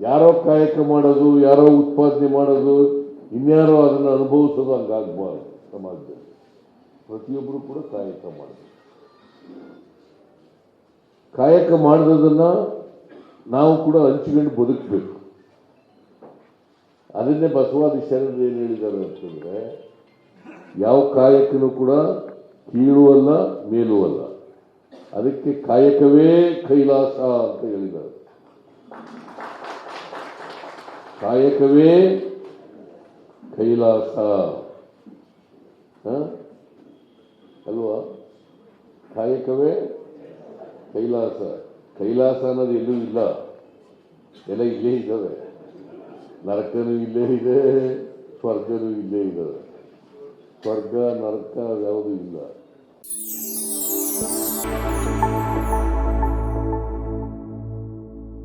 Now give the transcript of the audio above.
ಯಾರೋ ಕಾಯಕ ಮಾಡೋದು, ಯಾರೋ ಉತ್ಪಾದನೆ ಮಾಡೋದು, ಇನ್ಯಾರೋ ಅದನ್ನು ಅನುಭವಿಸೋದು ಹಂಗಾಗಬಾರ್ದು ಸಮಾಜದಲ್ಲಿ. ಪ್ರತಿಯೊಬ್ಬರು ಕೂಡ ಕಾಯಕ ಮಾಡಬೇಕು. ಕಾಯಕ ಮಾಡಿದದನ್ನು ನಾವು ಕೂಡ ಹಂಚಿಕೊಂಡು ಬದುಕಬೇಕು. ಅದನ್ನೇ ಬಸವಾದಿ ಶರಣರು ಏನು ಹೇಳಿದ್ದಾರೆ ಅಂತಂದ್ರೆ, ಯಾವ ಕಾಯಕನೂ ಕೂಡ ಕೀಳು ಅಲ್ಲ ಮೇಲೂ ಅಲ್ಲ ಅದಕ್ಕೆ ಕಾಯಕವೇ ಕೈಲಾಸ ಅಂತ ಹೇಳಿದ್ದಾರೆ. ಕಾಯಕವೇ ಕೈಲಾಸ? ಅಲ್ವಾ? ಕಾಯಕವೇ ಕೈಲಾಸ. ಕೈಲಾಸ ಅನ್ನೋದು ಎಲ್ಲೂ ಇಲ್ಲ. ಎಲ್ಲ ಇಲ್ಲೇ ಇದ್ದಾವೆ. ನರಕನೂ ಇಲ್ಲೇ ಇದೆ, ಸ್ವರ್ಗನೂ ಇಲ್ಲೇ ಇದ್ದಾವೆ. ಸ್ವರ್ಗ, ನರಕ, ಯಾವುದು ಇಲ್ಲ.